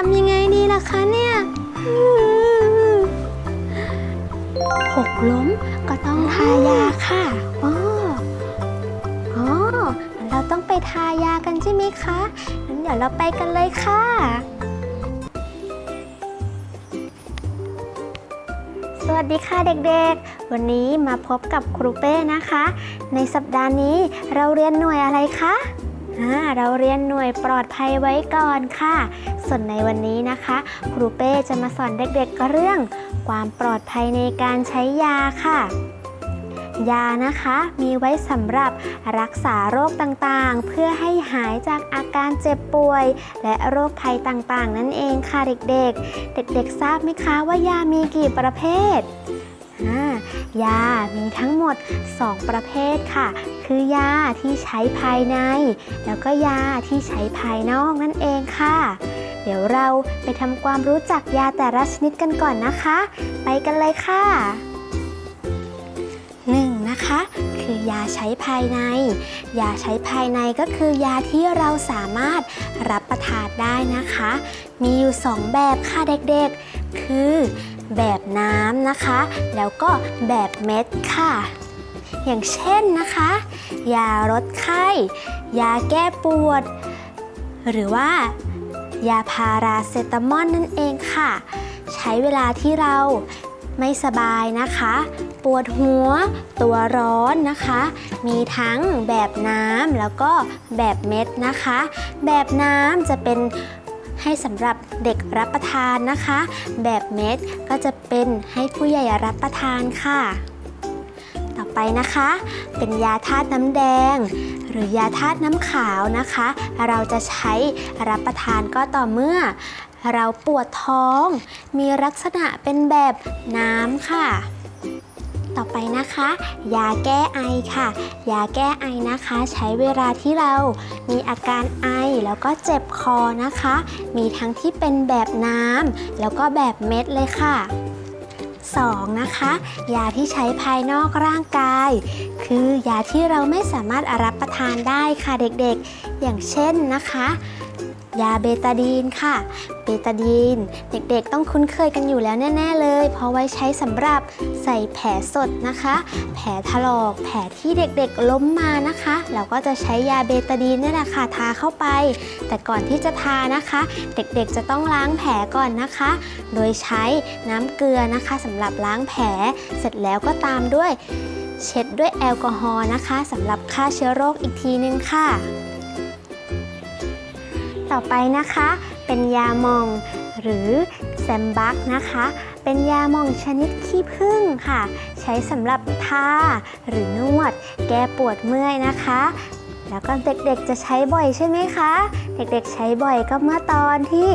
ทำยังไงดีล่ะคะเนี่ยหกล้มก็ต้องทายาค่ะอ๋ออ๋อเราต้องไปทายากันใช่ไหมคะงั้นเดี๋ยวเราไปกันเลยค่ะ สวัสดีค่ะเด็กๆ วันนี้มาพบกับครูเป้นะคะ ในสัปดาห์นี้เราเรียนหน่วยอะไรคะ เราเรียนหน่วยปลอดภัยไว้ก่อนค่ะ ส่วนในวันนี้นะคะ ครูเป้จะมาสอนเด็กๆเรื่อง ความปลอดภัยในการใช้ยาค่ะ ยานะคะมีไว้สำหรับรักษาโรคต่างๆ เพื่อให้หายจากอาการเจ็บป่วย และโรคภัยต่างๆ นั่นเองค่ะเด็กๆ เด็กๆทราบไหมคะว่ายามีกี่ประเภทยา มีทั้งหมด 2 ประเภทค่ะ คือยาที่ใช้ภายใน แล้วก็ยาที่ใช้ภายนอกนั่นเองค่ะ เดี๋ยวเราไปทำความรู้จักยาแต่ละชนิดกันก่อนนะคะ ไปกันเลยค่ะหนึ่งนะคะ คือยาใช้ภายใน ยาใช้ภายในก็คือยาที่เราสามารถรับประทานได้นะคะ มีอยู่ 2 แบบค่ะเด็กๆ คือแบบน้ำนะคะ แล้วก็แบบเม็ดค่ะ อย่างเช่นนะคะ ยาลดไข้ ยาแก้ปวด หรือว่า ยาพาราเซตามอลนั่นเองค่ะ ใช้เวลาที่เราไม่สบายนะคะ ปวดหัว ตัวร้อนนะคะ มีทั้งแบบน้ำแล้วก็แบบเม็ดนะคะ แบบน้ำจะเป็นให้สำหรับเด็กรับประทานนะคะ แบบเม็ดก็จะเป็นให้ผู้ใหญ่รับประทานค่ะ ไปนะคะ เป็นยาธาตุน้ำแดง หรือยาธาตุน้ำขาวนะคะ เราจะใช้รับประทานก็ต่อเมื่อ เราปวดท้อง มีลักษณะเป็นแบบน้ำค่ะต่อไปนะคะ ยาแก้ไอค่ะ ยาแก้ไอนะคะ ใช้เวลาที่เรามีอาการไอแล้วก็เจ็บคอนะคะ มีทั้งที่เป็นแบบน้ำแล้วก็แบบเม็ดเลยค่ะ 2. นะคะ ยาที่ใช้ภายนอกร่างกาย คือยาที่เราไม่สามารถรับประทานได้ค่ะเด็กๆ อย่างเช่นนะคะ ยาเบตาดีนค่ะ เบตาดีน เด็กๆต้องคุ้นเคยกันอยู่แล้วแน่ ๆ เลย เพราะไว้ใช้สำหรับใส่แผลสดนะคะ แผลถลอกแผลที่เด็กๆล้มมานะคะ เราก็จะใช้ยาเบตาดีนนี่แหละค่ะทาเข้าไป แต่ก่อนที่จะทานะคะ เด็กๆจะต้องล้างแผลก่อนนะคะ โดยใช้น้ำเกลือนะคะสำหรับล้างแผลเสร็จแล้วก็ตามด้วย เช็ดด้วยแอลกอฮอล์นะคะสำหรับฆ่าเชื้อโรคอีกทีนึงค่ะ ต่อไปนะคะ เป็นยาหมองหรือแซมบักนะคะ เป็นยาหมองชนิดขี้ผึ้งค่ะ ใช้สำหรับทาหรือนวด แก้ปวดเมื่อยนะคะ แล้วก็เด็กๆจะใช้บ่อยใช่ไหมคะ เด็กๆใช้บ่อยก็เมื่อตอนที่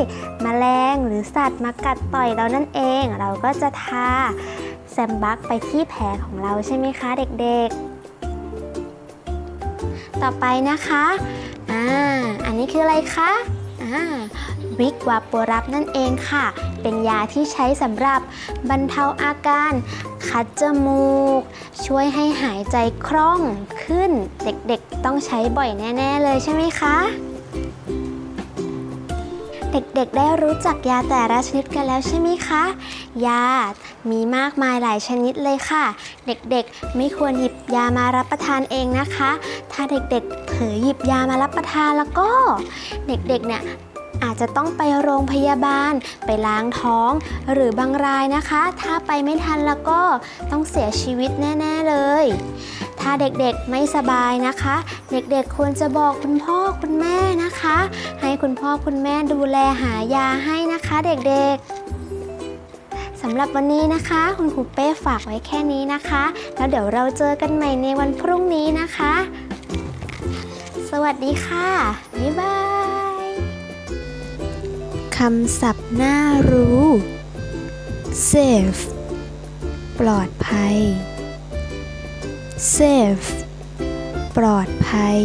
มแมลงหรือสัตว์มากัดต่อยเรานั่นเอง เราก็จะทาแซมบักไปที่แผลของเราใช่ไหมคะ เด็กๆ ต่อไปนะคะ อ่า อันนี้คืออะไรคะ อ่า วิกวาปรับนั่นเองค่ะ เป็นยาที่ใช้สำหรับบรรเทาอาการ คัดจมูก ช่วยให้หายใจคล่องขึ้น เด็กๆต้องใช้บ่อยแน่ ๆ เลยใช่ไหมคะเด็กๆ ได้รู้จักยาแต่ละชนิดกันแล้วใช่ไหมคะ ยา มีมากมายหลายชนิดเลยค่ะ เด็กๆ ไม่ควรหยิบยามารับประทานเองนะคะ ถ้าเด็กๆผลอหยิบยามารับประทานแล้วก็เด็กๆเนี่ยอาจจะต้องไปโรงพยาบาล ไปล้างท้อง หรือบางรายนะคะ ถ้าไปไม่ทันแล้วก็ต้องเสียชีวิตแน่ ๆ เลย ถ้าเด็กๆไม่สบายนะคะ เด็กๆควรจะบอกคุณพ่อคุณแม่นะคะ ให้คุณพ่อคุณแม่ดูแลหายาให้นะคะเด็กๆสำหรับวันนี้นะคะ คุณครูเป้ฝากไว้แค่นี้นะคะ แล้วเดี๋ยวเราเจอกันใหม่ในวันพรุ่งนี้นะคะ สวัสดีค่ะ บ๊ายบายคำศัพท์น่ารู้ safe ปลอดภัย safe ปลอดภัย